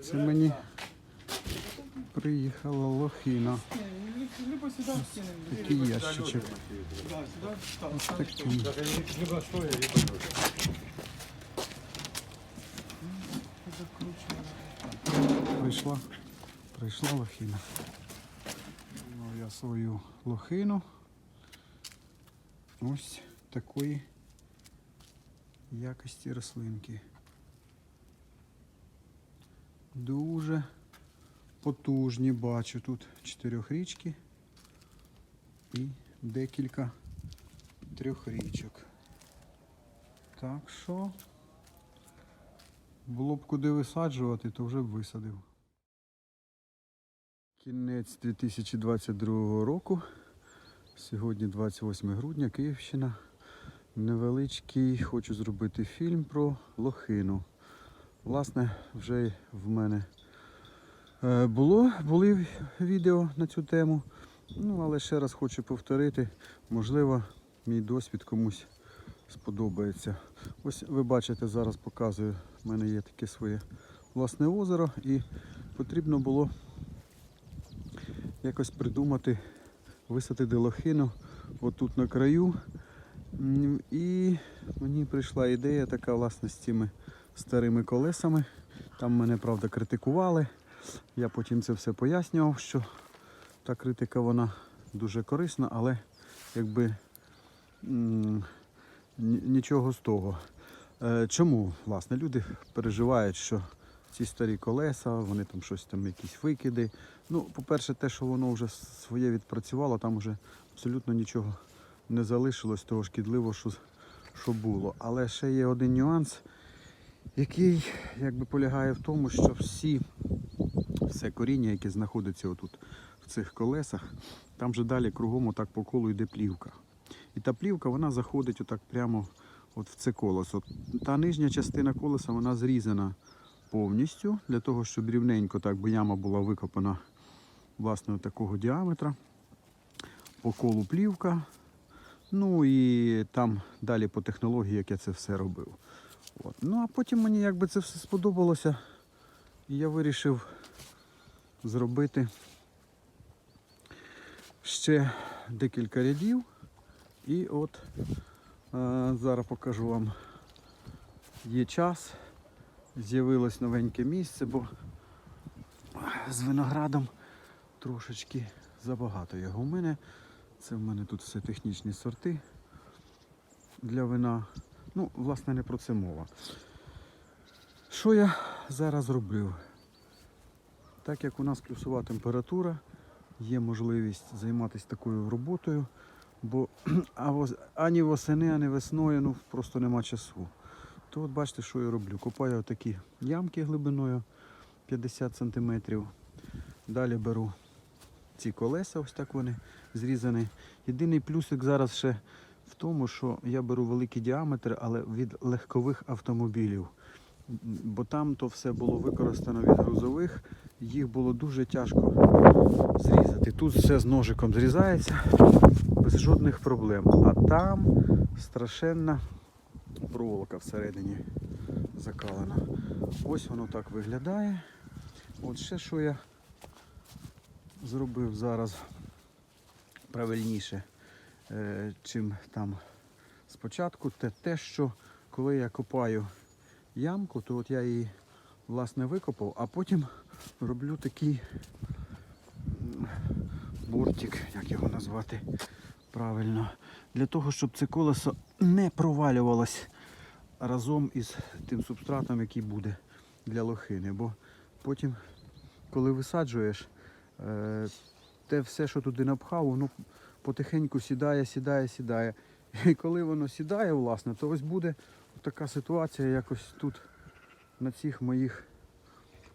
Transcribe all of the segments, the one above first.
Це мені приїхала лохина. Такий ящичок. Ось такий. Прийшла, прийшла лохина. Ну, я свою лохину. Ось такої якості рослинки. Дуже потужні бачу тут чотирьохрічки і декілька трьохрічок. Так що було б куди висаджувати, то вже б висадив. Кінець 2022 року. Сьогодні 28 грудня, Київщина. Невеличкий хочу зробити фільм про лохину. Власне, вже в мене е, було, були відео на цю тему. Ну, але ще раз хочу повторити, можливо, мій досвід комусь сподобається. Ось ви бачите, зараз показую, в мене є таке своє власне озеро і потрібно було якось придумати, висадити лохину отут на краю. І мені прийшла ідея така власне з цими старими колесами. Там мене, правда, критикували. Я потім це все пояснював, що та критика вона дуже корисна, але якби нічого з того. Е, Чому власне люди переживають, що ці старі колеса, вони там щось там, якісь викиди. Ну, по-перше, те, що воно вже своє відпрацювало, там вже абсолютно нічого не залишилось того шкідливого, що, що було. Але ще є один нюанс, який якби полягає в тому, що всі, все коріння, яке знаходиться отут в цих колесах, там же далі кругом отак по колу йде плівка. І та плівка вона заходить отак прямо от в це колесо. Та нижня частина колеса вона зрізана повністю для того, щоб рівненько так би яма була викопана власне такого діаметра. По колу плівка. Ну і там далі по технології, як я це все робив. От. Ну а потім мені якби це все сподобалося. І я вирішив зробити ще декілька рядів. І от е, зараз покажу вам є час. З'явилось новеньке місце, бо з виноградом трошечки забагато його. У мене це в мене тут все технічні сорти для вина. Ну, власне, не про це мова. Що я зараз роблю? Так як у нас плюсова температура, є можливість займатися такою роботою, бо ані восени, ані весною ну, просто нема часу. То от бачите, що я роблю. Копаю такі ямки глибиною 50 см. Далі беру ці колеса, ось так вони зрізані. Єдиний плюсик зараз ще в тому, що я беру великий діаметр, але від легкових автомобілів. Бо там то все було використано від грузових, їх було дуже тяжко зрізати. Тут все з ножиком зрізається без жодних проблем. А там страшенна проволока всередині закалена. Ось воно так виглядає. От ще що я зробив зараз правильніше, чим там спочатку, те те, що коли я копаю ямку, то от я її власне викопав, а потім роблю такий бортик, як його назвати правильно, для того, щоб це колесо не провалювалось разом із тим субстратом, який буде для лохини. Бо потім, коли висаджуєш, е, те все, що туди напхав, воно потихеньку сідає, сідає, сідає. І коли воно сідає, власне, то ось буде така ситуація якось тут, на цих моїх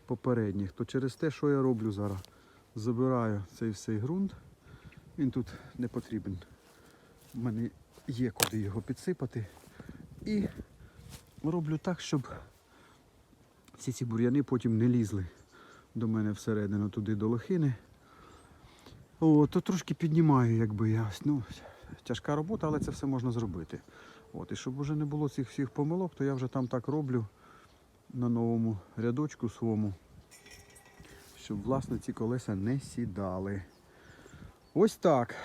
попередніх. То через те, що я роблю зараз, забираю цей всей ґрунт, він тут не потрібен. У мене є куди його підсипати. І роблю так, щоб всі ці бур'яни потім не лізли до мене всередину туди до лохини. О, то трошки піднімаю, якби я. Ну, тяжка робота, але це все можна зробити. От, і щоб вже не було цих всіх помилок, то я вже там так роблю на новому рядочку своєму. щоб власне ці колеса не сідали. Ось так.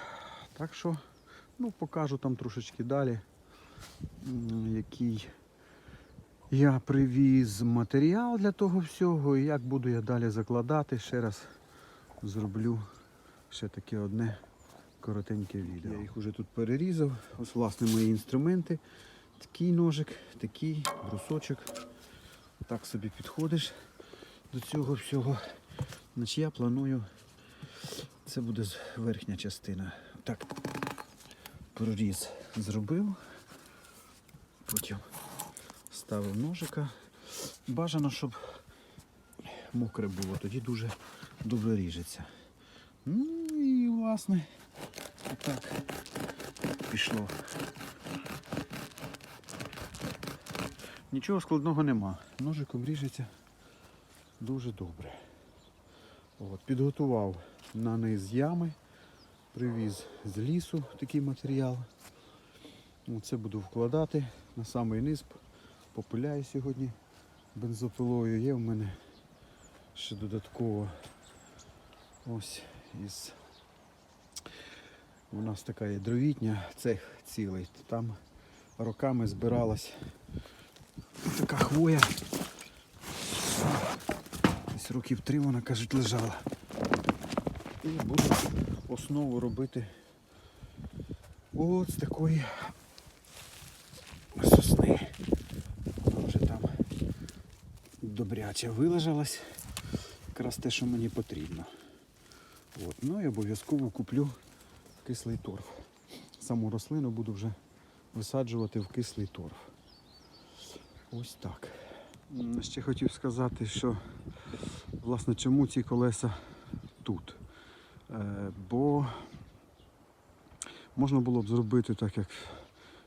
Так що, ну, покажу там трошечки далі, який я привіз матеріал для того всього і як буду я далі закладати. Ще раз зроблю ще таке одне коротеньке відео. Я їх уже тут перерізав. Ось власне мої інструменти. Такий ножик, такий брусочок. Так собі підходиш до цього всього. Значить я планую, це буде верхня частина. Так, проріз зробив. Потім ставив ножика. Бажано, щоб мокре було, тоді дуже добре ріжеться. І власне отак пішло. Нічого складного нема. Ножиком ріжеться дуже добре. От, підготував на низ ями, привіз з лісу такий матеріал. Оце буду вкладати на самий низ. Попиляю сьогодні бензопилою. Є в мене ще додатково ось із. У нас така є дровітня, цех цілий. Там роками збиралась така хвоя. Десь років три вона, кажуть, лежала. І буду основу робити от з такої сосни. Вона вже там добряче вилежалась. Якраз те, що мені потрібно. От. Ну і обов'язково куплю кислий торф. Саму рослину буду вже висаджувати в кислий торф. Ось так. Ще хотів сказати, що власне чому ці колеса тут. Е, бо можна було б зробити так, як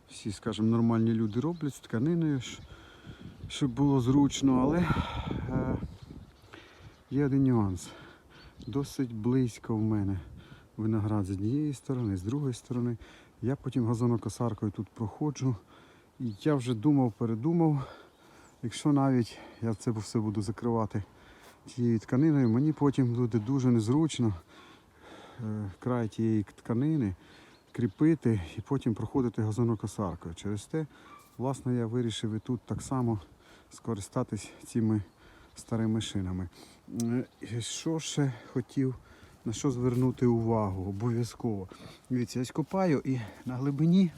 всі, скажімо, нормальні люди роблять з тканиною, щоб було зручно, але е, є один нюанс. Досить близько в мене виноград з однієї сторони, з другої сторони. Я потім газонокосаркою тут проходжу. І я вже думав, передумав, якщо навіть я це все буду закривати тією тканиною, мені потім буде дуже незручно е, край тієї тканини кріпити і потім проходити газонокосаркою. Через те, власне, я вирішив і тут так само скористатись цими старими шинами. Е, Що ще хотів, на що звернути увагу обов'язково. Дивіться, я копаю і на глибині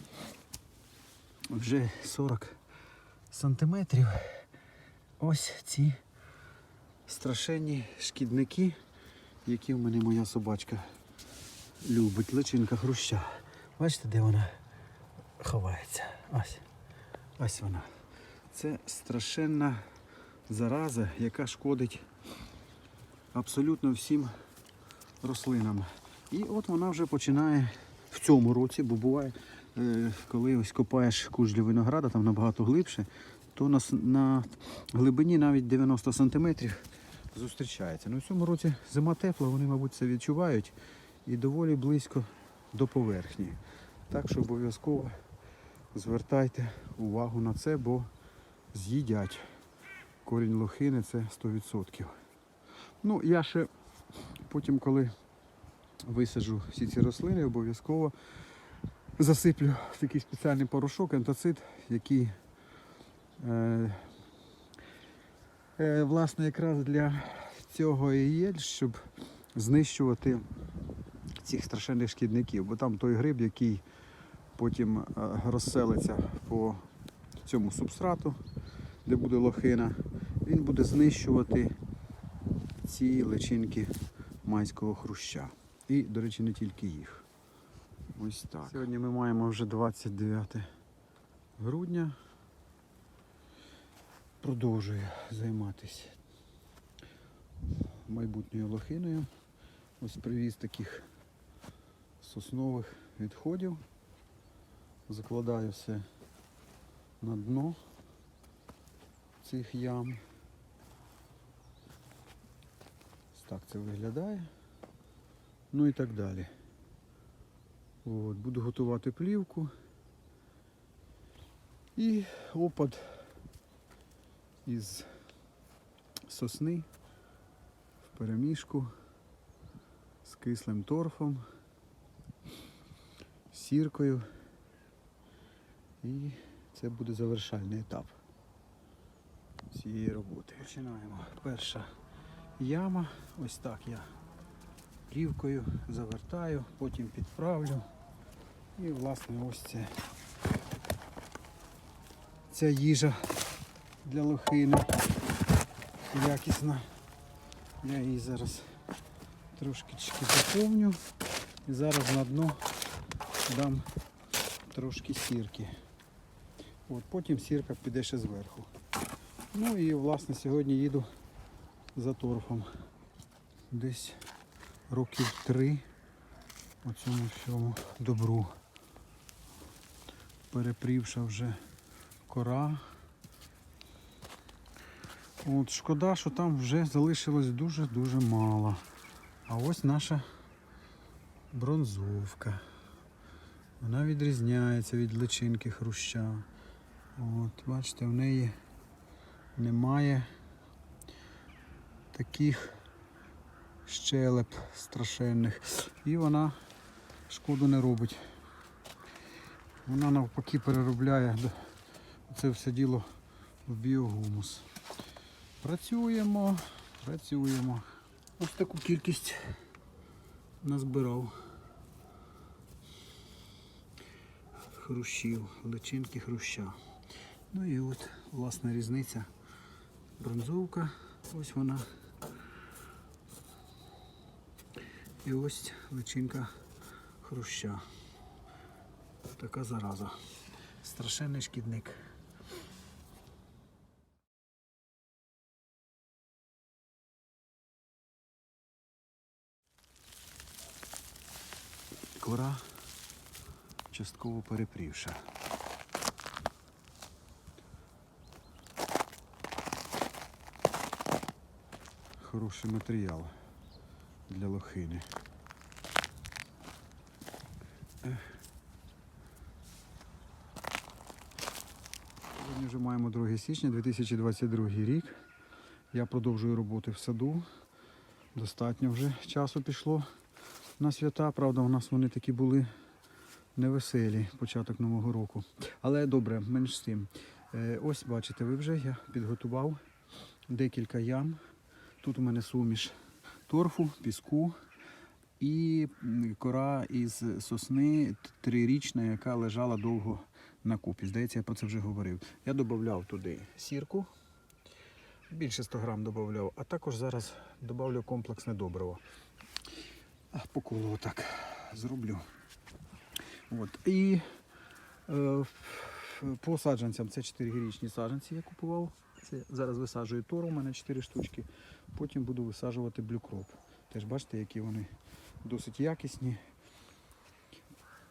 вже 40 сантиметрів. Ось ці страшенні шкідники, які в мене моя собачка любить. Личинка хруща. Бачите, де вона ховається? Ось. Ось вона. Це страшенна зараза, яка шкодить абсолютно всім рослинам. І от вона вже починає в цьому році, бо буває, е, коли ось копаєш куш для винограда, там набагато глибше, то на, на глибині навіть 90 сантиметрів зустрічається. Ну, в цьому році зима тепла, вони, мабуть, це відчувають і доволі близько до поверхні. Так що обов'язково звертайте увагу на це, бо з'їдять. Корінь лохини це 100%. Ну, я ще потім, коли висаджу всі ці рослини, обов'язково засиплю в такий спеціальний порошок, антацид, який е, е, власне якраз для цього і є, щоб знищувати цих страшенних шкідників. Бо там той гриб, який потім е, розселиться по цьому субстрату, де буде лохина, він буде знищувати ці личинки майського хруща. І, до речі, не тільки їх. Ось так. Сьогодні ми маємо вже 29 грудня. Продовжую займатися майбутньою лохиною. Ось привіз таких соснових відходів. Закладаю все на дно цих ям. Ось так це виглядає. Ну і так далі. От, буду готувати плівку. І опад із сосни в перемішку з кислим торфом, сіркою. І це буде завершальний етап цієї роботи. Починаємо. Перша яма. Ось так я плівкою завертаю, потім підправлю. І власне ось це ця їжа для лохини якісна. Я її зараз трошки заповню і зараз на дно дам трошки сірки. От, потім сірка піде ще зверху. Ну і власне сьогодні їду за торфом. Десь років три оцьому всьому добру. Перепрівша вже кора. От шкода, що там вже залишилось дуже-дуже мало. А ось наша бронзовка. Вона відрізняється від личинки хруща. От, бачите, в неї немає таких щелеп страшенних. І вона шкоду не робить. Вона навпаки переробляє це все діло в біогумус. Працюємо, працюємо. Ось таку кількість назбирав хрущів, личинки хруща. Ну і от власна різниця. Бронзовка, ось вона. І ось личинка хруща. Така зараза. Страшенний шкідник. Кора частково перепрівша. Хороший матеріал для лохини. Сьогодні вже маємо 2 січня 2022 рік. Я продовжую роботи в саду. Достатньо вже часу пішло на свята. Правда, у нас вони такі були невеселі, початок Нового року. Але добре, менш з тим. Е, Ось бачите, ви вже я підготував декілька ям. Тут у мене суміш торфу, піску і кора із сосни трирічна, яка лежала довго на купі. Здається, я про це вже говорив. Я додавав туди сірку, більше 100 грам додавав, а також зараз додавлю комплексне добриво. По колу отак зроблю. От. І е, по саджанцям це 4 гірічні саджанці я купував. Це зараз висаджую тору, у мене 4 штучки. Потім буду висаджувати блюкроп. Теж бачите, які вони досить якісні.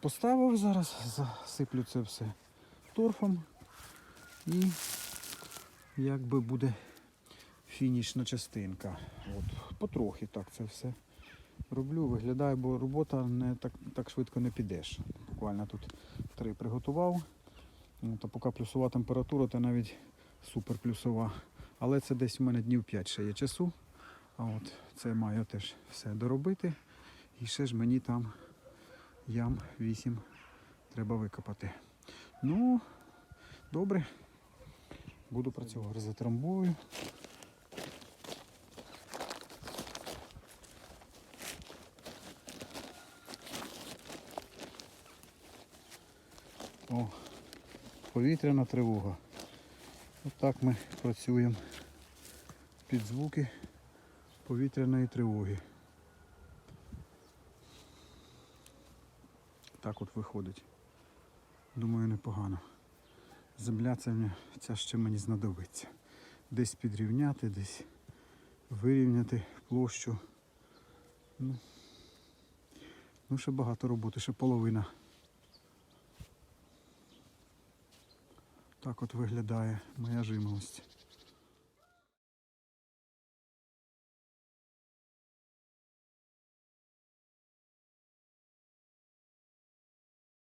Поставив зараз, засиплю це все торфом і якби буде фінішна частинка. От, потрохи так це все роблю, виглядає, бо робота не так, так швидко не підеш. Буквально тут три приготував. Ну, то поки плюсова температура, то навіть супер плюсова. Але це десь у мене днів 5 ще є часу. А от це маю теж все доробити. І ще ж мені там ям 8 треба викопати. Ну, добре. Буду працювати затрамбую. О, повітряна тривога. Отак ми працюємо під звуки повітряної тривоги. Так от виходить. Думаю, непогано. Земля ця, ця ще мені знадобиться. Десь підрівняти, десь вирівняти площу. Ну, ну ще багато роботи, ще половина. Так от виглядає моя жимолость.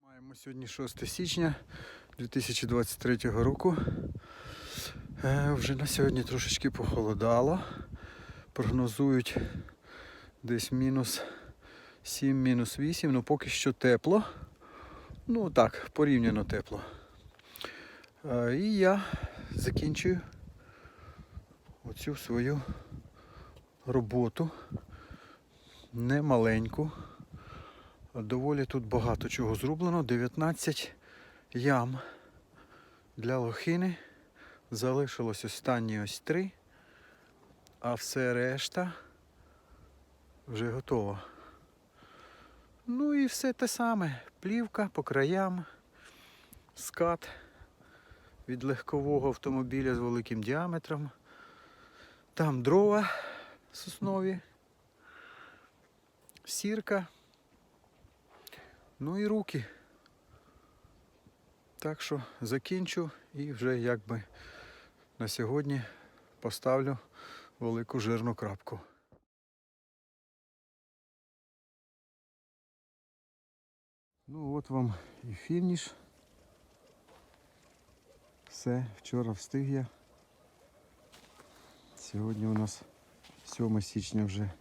Маємо сьогодні 6 січня 2023 року. Е, вже на сьогодні трошечки похолодало. прогнозують десь мінус 7, мінус 8, ну поки що тепло. Ну так, порівняно тепло. Е, І я закінчую оцю свою роботу. Немаленьку. Доволі тут багато чого зроблено. 19 ям для лохини. Залишилось останні ось три, а все решта вже готово. Ну і все те саме. Плівка по краям, скат від легкового автомобіля з великим діаметром. Там дрова соснові, сірка. Ну і руки. Так що закінчу і вже якби на сьогодні поставлю велику жирну крапку. Ну от вам і фініш. Все, вчора встиг я. Сьогодні у нас 7 січня вже.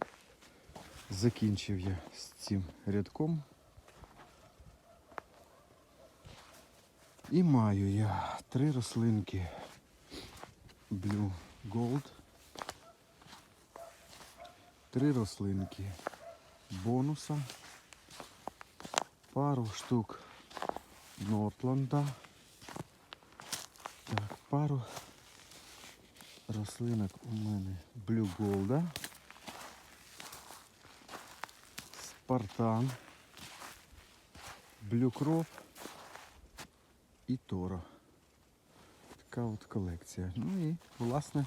Закінчив я з цим рядком. І маю я три рослинки. Blue Gold, три рослинки бонуса, пару штук Нортланда, так, пару рослинок у мене Blue Gold, Спартан, Crop і Торо. Така от колекція. Ну і, власне,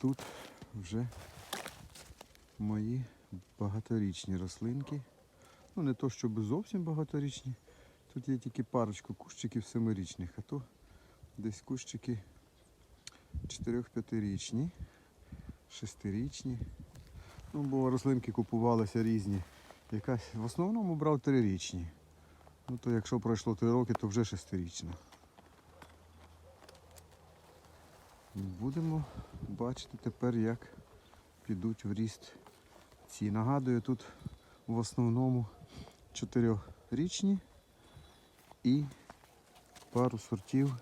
тут вже мої багаторічні рослинки. Ну, не то, щоб зовсім багаторічні. Тут є тільки парочку кущиків семирічних, а то десь кущики 4-5річні, шестирічні. Ну, бо рослинки купувалися різні. Якась в основному брав трирічні. Ну то якщо пройшло три роки, то вже шестирічна. Будемо бачити тепер, як підуть в ріст ці. Нагадую, тут в основному чотирьохрічні і пару сортів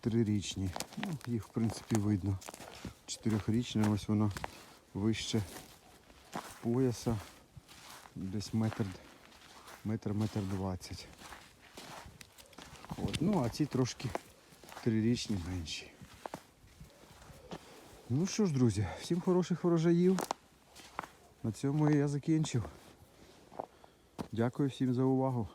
трирічні. Ну, їх в принципі видно. Чотирьохрічне, ось воно вище пояса, десь метр метр, метр двадцять. От. Ну, а ці трошки трирічні менші. Ну що ж, друзі, всім хороших врожаїв. На цьому я закінчив. Дякую всім за увагу.